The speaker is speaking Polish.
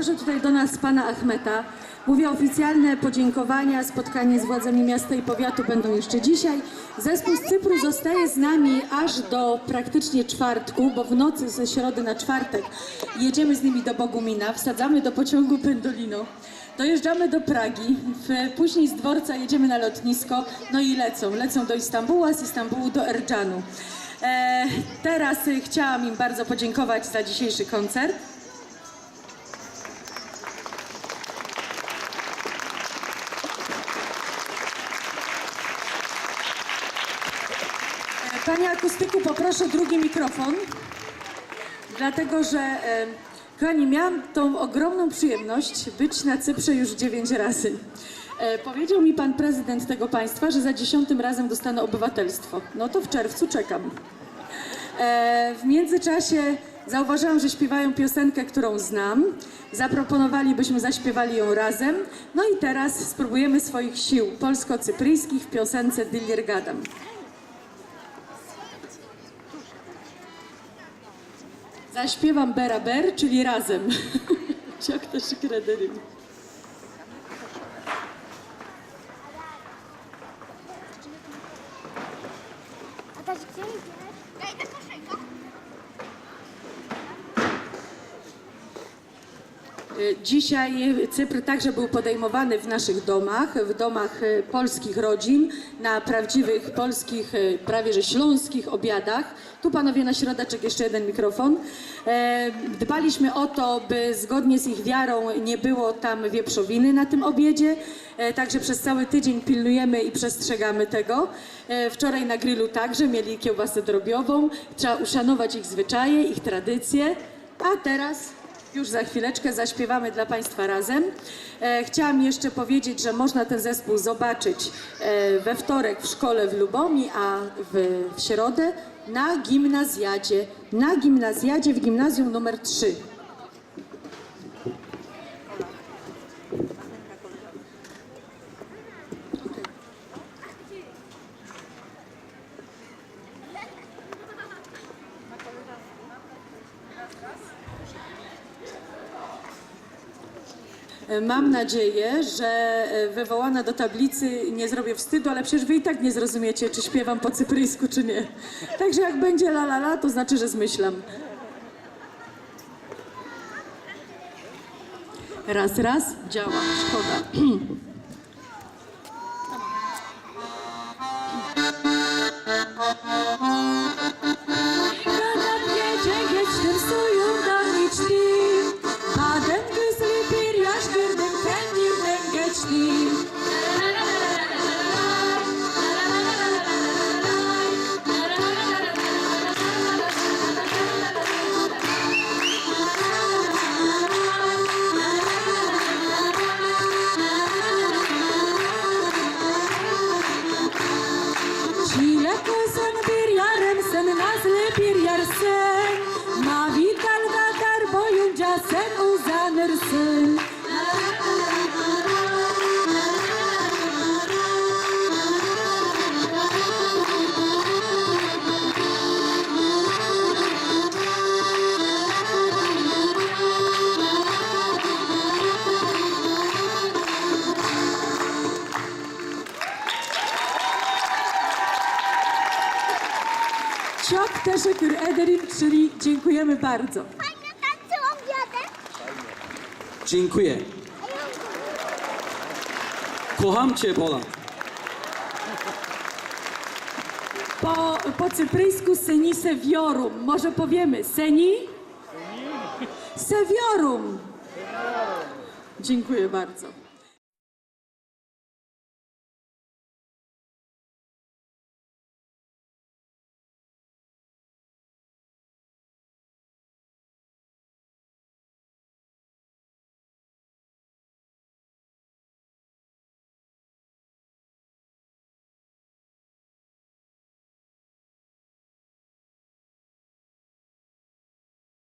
Zaproszę tutaj do nas pana Achmeta. Mówię oficjalne podziękowania, spotkanie z władzami miasta i powiatu będą jeszcze dzisiaj. Zespół z Cypru zostaje z nami aż do praktycznie czwartku, bo w nocy ze środy na czwartek jedziemy z nimi do Bogumina, wsadzamy do pociągu Pendolino. Dojeżdżamy do Pragi, później z dworca jedziemy na lotnisko, no i lecą. Lecą do Istambułu, a z Istambułu do Erdżanu. E, teraz y, chciałam im bardzo podziękować za dzisiejszy koncert. Panie akustyku, poproszę drugi mikrofon, dlatego że, kochani, miałam tą ogromną przyjemność być na Cyprze już dziewięć razy. E, Powiedział mi pan prezydent tego państwa, że za dziesiątym razem dostanę obywatelstwo. No to w czerwcu czekam. E, W międzyczasie zauważyłam, że śpiewają piosenkę, którą znam. Zaproponowali, byśmy zaśpiewali ją razem. No i teraz spróbujemy swoich sił polsko-cypryjskich w piosence Dilir Gadam. Zaśpiewam Beraber, czyli razem. Jak też krederim. A też gdzie idziesz? Dzisiaj Cypr także był podejmowany w naszych domach, w domach y, polskich rodzin, na prawdziwych polskich, y, prawie że śląskich obiadach. Tu panowie na środeczek jeszcze jeden mikrofon. E, Dbaliśmy o to, by zgodnie z ich wiarą nie było tam wieprzowiny na tym obiedzie, E, także przez cały tydzień pilnujemy i przestrzegamy tego. E, Wczoraj na grillu także mieli kiełbasę drobiową. Trzeba uszanować ich zwyczaje, ich tradycje. A teraz już za chwileczkę zaśpiewamy dla Państwa razem. E, chciałam jeszcze powiedzieć, że można ten zespół zobaczyć e, we wtorek w szkole w Lubomi, a w, w środę na gimnazjadzie. Na gimnazjadzie w gimnazjum numer 3. Mam nadzieję, że e, wywołana do tablicy nie zrobię wstydu, ale przecież wy i tak nie zrozumiecie, czy śpiewam po cypryjsku, czy nie. Także jak będzie la la la, to znaczy, że zmyślam. Raz, raz, działa, szkoda. Çok teşekkür ederim, czyli dziękujemy bardzo. Fajnie tańczyłam jadę. Dziękuję. Kocham Cię, Poland. Po, po cypryjsku seni seviorum. Może powiemy seni? Seviorum. Dziękuję bardzo.